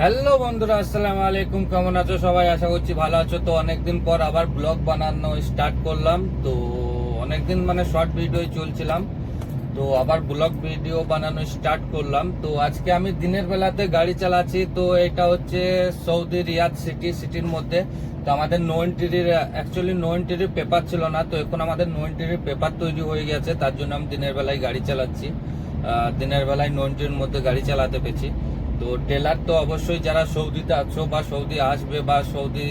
Hello বন্ধুরা, আসসালামু আলাইকুম। কেমন আছো সবাই? আশা করছি ভালো আছো। তো অনেকদিন পর আবার ব্লগ বানানো স্টার্ট করলাম। তো অনেকদিন মানে শর্ট ভিডিও চলছিলাম। তো আবার ব্লগ ভিডিও বানানো স্টার্ট করলাম। তো আজকে আমি দিনের বেলাতে গাড়ি চালাচ্ছি। তো এটা হচ্ছে সৌদি রিয়াদ সিটি সিটির মধ্যে। তো আমাদের নো এন্ট্রির অ্যাকচুয়ালি নো এন্ট্রির পেপার ছিল না। তো এখন আমাদের নো এন্ট্রির পেপার তৈরি হয়ে গেছে। তার জন্য আমি দিনের বেলায় গাড়ি চালাচ্ছি। দিনের বেলায় নো এন্ট্রির মধ্যে গাড়ি চালাতে পেরেছি। তো টেলার তো অবশ্যই যারা সৌদিতে আছো বা সৌদি আসবে বা সৌদি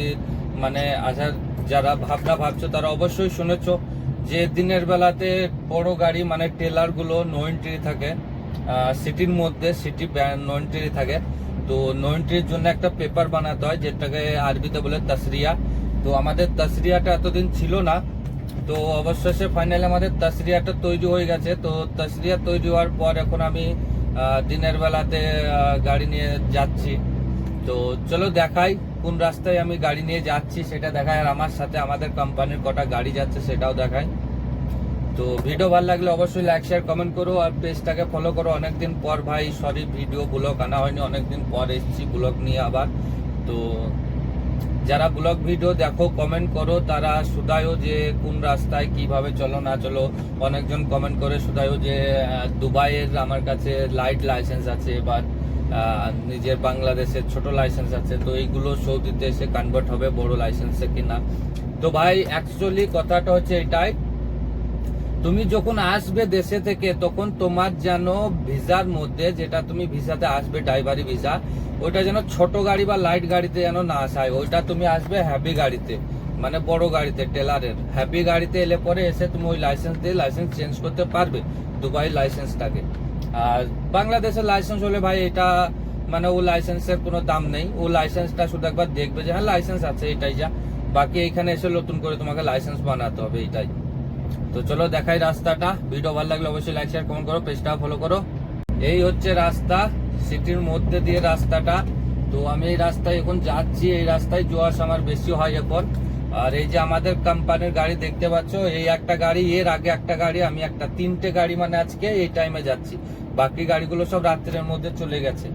মানে আসার যারা ভাবনা ভাবছ, তারা অবশ্যই শুনেছো যে দিনের বেলাতে বড় গাড়ি মানে টেলারগুলো নো এন্ট্রি থাকে সিটির মধ্যে সিটি নো এন্ট্রি থাকে। তো নো এন্ট্রির জন্য একটা পেপার বানাতে হয়, যেটাকে আরবিতে বলে তাসরিয়া। তো আমাদের তাসরিয়াটা এতদিন ছিল না। তো অবশেষে ফাইনালি আমাদের তাসরিয়াটা তৈরি হয়ে গেছে। তো তাসরিয়া তৈরি হওয়ার পর এখন আমি দিনের বেলাতে গাড়ি নিয়ে যাচ্ছি। তো চলো দেখাই কোন রাস্তায় আমি গাড়ি নিয়ে যাচ্ছি, সেটা দেখায় আর আমার সাথে আমাদের কোম্পানির কটা গাড়ি যাচ্ছে, সেটাও দেখাই। তো ভিডিও ভালো লাগলে অবশ্যই লাইক শেয়ার কমেন্ট করো। আর পেজটাকে ফলো করো। অনেকদিন পর ভাই সরি ভিডিও ব্লগ আনা হয়নি। অনেকদিন পর এসছি ব্লগ নিয়ে আবার। তো যারা ব্লগ ভিডিও দেখো কমেন্ট করো, তারা শুধায়ও যে কোন রাস্তায় কীভাবে চলো, না চলো। অনেকজন কমেন্ট করে শুধায়ও যে দুবাইয়ের আমার কাছে লাইট লাইসেন্স আছে বা নিজের বাংলাদেশের ছোট লাইসেন্স আছে, তো এইগুলো সৌদিতে এসে কনভার্ট হবে, বড় লাইসেন্সে কিনা। তো ভাই অ্যাকচুয়ালি কথাটা হচ্ছে এটাই তুমি যখন আসবে দেশে থেকে, তখন তোমার যেন ভিসার মধ্যে যেটা তুমি ভিসাতে আসবে, ড্রাইভারি ভিসা, ওইটা যেন ছোট গাড়ি বা লাইট গাড়িতে যেন না আসায় ওইটা তুমি আসবে হ্যাভি গাড়িতে মানে বড় গাড়িতে, টেলারের। হ্যাভি গাড়িতে এলে পরে এসে তুমি ওই লাইসেন্স দিয়ে লাইসেন্স চেঞ্জ করতে পারবে, দুবাই লাইসেন্সটাকে আর বাংলাদেশের লাইসেন্স হলে ভাই এটা মানে ও লাইসেন্সের কোনো দাম নেই। ও লাইসেন্সটা শুধু একবার দেখবে যে হ্যাঁ লাইসেন্স আছে, এটাই যা। বাকি এখানে এসে নতুন করে তোমাকে লাইসেন্স বানাতে হবে, এটাই। তো চলো দেখাই রাস্তাটা। ভিডিও ভালো লাগলে অবশ্যই লাইক শেয়ার কমেন্ট করো পেজটা ফলো করো। এই হচ্ছে রাস্তা সিটির মধ্যে দিয়ে রাস্তাটা। তো আমি এই রাস্তায় এখন যাচ্ছি, এই রাস্তায় জোয়ার আমার বেশি হয় এখন। আর এই যে আমাদের কোম্পানির গাড়ি দেখতে পাচ্ছ, এই একটা গাড়ি, এর আগে একটা গাড়ি, আমি একটা তিনটে গাড়ি মানে আজকে এই টাইমে যাচ্ছি। বাকি গাড়িগুলো সব রাত্রের মধ্যে চলে গেছে।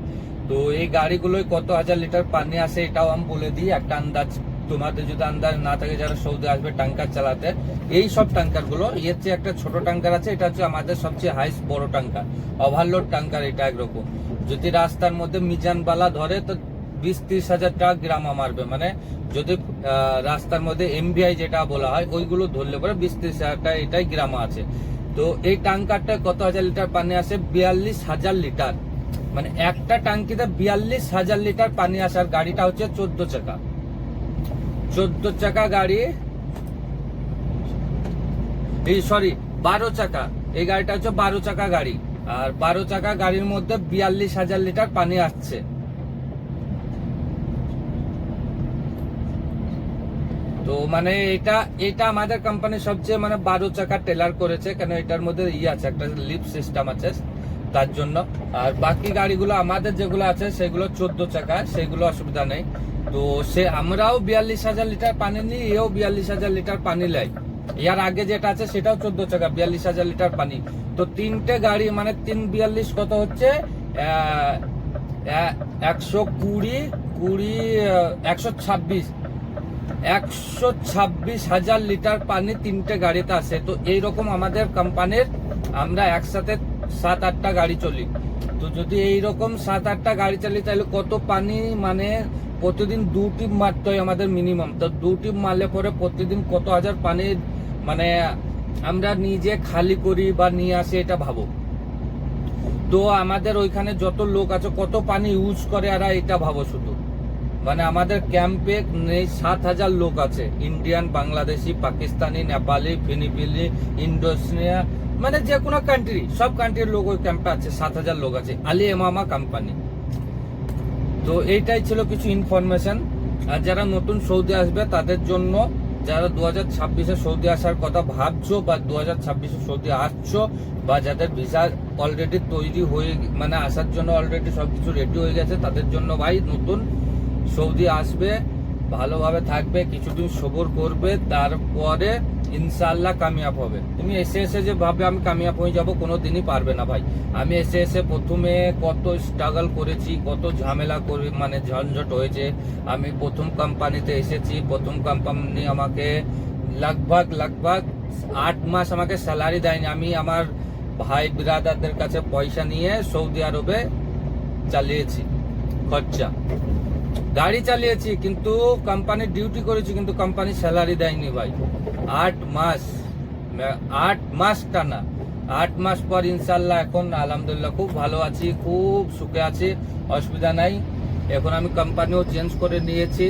তো এই গাড়িগুলোয় কত হাজার লিটার পানি আসে এটাও আমি বলে দিই, একটা আন্দাজ। তোমাদের যদি আন্দাজ না থাকে যারা সৌদি আসবে ট্যাঙ্কার চালাতে, এই সব ট্যাঙ্কারগুলো এর চেয়ে একটা ছোট ট্যাঙ্কার আছে, এটা হচ্ছে আমাদের সবচেয়ে হাইস্ট বড় ট্যাঙ্কার ওভারলোড ট্যাঙ্কার এটা একরকম। যদি রাস্তার মধ্যে মিজানবালা ধরে, তো বিশ ত্রিশ হাজার টাকা গ্রামা মারবে। মানে যদি রাস্তার মধ্যে এমবিআই যেটা বলা হয়, ওইগুলো ধরলে পরে বিশ ত্রিশ হাজার টাকা এটাই গ্রামা আছে। তো এই ট্যাঙ্কারটা কত হাজার লিটার পানি আসে? বিয়াল্লিশ হাজার লিটার। মানে একটা ট্যাঙ্কিতে বিয়াল্লিশ হাজার লিটার পানি আসার গাড়িটা হচ্ছে চোদ্দ চাকা। চোদ্দ চাকা গাড়ি। এই সরি বারো চাকা। এই গাড়িটা হচ্ছে বারো চাকা গাড়ি। আর বারো চাকা গাড়ির মধ্যে বিয়াল্লিশ হাজার লিটার পানি আসছে। তো মানে এটা এটা আমাদের কোম্পানির সবচেয়ে মানে বারো চাকা টেলার করেছে, কেন এটার মধ্যে ই আছে, একটা লিপ সিস্টেম আছে তার জন্য। আর বাকি গাড়িগুলো আমাদের যেগুলো আছে, সেগুলো চোদ্দ চাকা, সেগুলো অসুবিধা নেই। তো সে আমরাও বিয়াল্লিশ হাজার লিটার পানি নিই, এও বিয়াল্লিশ হাজার লিটার পানি লাই। ইয়ার আগে যেটা আছে সেটাও চোদ্দ চাকা, বিয়াল্লিশ হাজার লিটার পানি। তো তিনটে গাড়ি মানে তিন বিয়াল্লিশ কত হচ্ছে? একশো কুড়ি কুড়ি একশো ছাব্বিশ। একশো ছাব্বিশ হাজার লিটার পানি তিনটে গাড়িতে আসে। তো এইরকম আমাদের কোম্পানির আমরা একসাথে সাত আটটা গাড়ি চলি। তো যদি এইরকম সাত আটটা গাড়ি চালি, তাহলে কত পানি মানে প্রতিদিন দু টিপ মারতে হয় আমাদের মিনিমাম তো দু টিপ মারলে পরে প্রতিদিন কত হাজার পানি মানে আমরা নিজে খালি করি বা নিয়ে আসি এটা ভাবো। তো আমাদের ওইখানে যত লোক আছে, কত পানি ইউজ করে আর এটা ভাবো শুধু। মানে আমাদের ক্যাম্পে নেই, সাত হাজার লোক আছে। ইন্ডিয়ান বাংলাদেশি পাকিস্তানি নেপালি ফিলিপিনি ইন্ডোনেশিয়া মানে যে কোনো কান্ট্রি সব কান্ট্রির লোক ওই ক্যাম্পে আছে, সাত হাজার লোক আছে। আলি এমামা কোম্পানি তো এইটাই ছিল কিছু ইনফরমেশন আর যারা নতুন সৌদি আসবে, তাদের জন্য যারা দু হাজার ছাব্বিশে সৌদি আসার কথা ভাবছ বা দু হাজার ছাব্বিশে সৌদি আসছো বা যাদের ভিসা অলরেডি তৈরি হয়ে মানে আসার জন্য অলরেডি সব কিছু রেডি হয়ে গেছে, তাদের জন্য ভাই নতুন সৌদি আসবে। ভালোভাবে থাকবে, কিছুদিন সবর করবে, তারপরে ইনশাল্লাহ কামিয়াব হবে। তুমি এসে এসে যে ভাবে আমি কামিয়াব হয়ে যাব কোনো দিনই পারবে না ভাই। আমি এসে এসে প্রথমে কত স্ট্রাগল করেছি, কত ঝামেলা করে মানে ঝঞ্ঝট হয়েছে। আমি প্রথম কোম্পানিতে এসেছি, প্রথম কোম্পানি আমাকে লগভগ লগভগ আট মাস আমাকে স্যালারি দেয়নি। আমি আমার ভাই বিরাদারদের কাছে পয়সা নিয়ে সৌদি আরবে চালিয়েছি, খরচা। গাড়ি চালিয়েছি, কিন্তু কোম্পানির ডিউটি করেছি, কিন্তু কোম্পানি স্যালারি দেয়নি ভাই। আট মাস আট মাস টানা। আট মাস পর ইনশাল্লাহ এখন আলহামদুলিল্লাহ খুব ভালো আছি, খুব সুখে আছি, অসুবিধা নাই। এখন আমি কোম্পানিও চেঞ্জ করে নিয়েছি।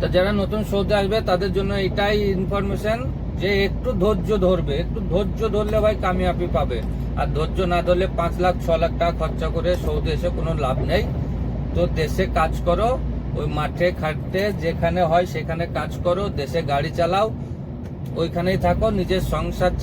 তো যারা নতুন সৌদি আসবে, তাদের জন্য এটাই ইনফরমেশন যে একটু ধৈর্য ধরবে। একটু ধৈর্য ধরলে ভাই কামিয়াবি পাবে। আর ধৈর্য না ধরলে পাঁচ লাখ, ছ লাখ টাকা খরচা করে সৌদি এসে কোনো লাভ নেই। তো দেশে কাজ করো, ওই মাঠে খাটতে যেখানে হয় সেখানে কাজ করো, দেশে গাড়ি চালাও, ওইখানেই থাকো, নিজের সংসার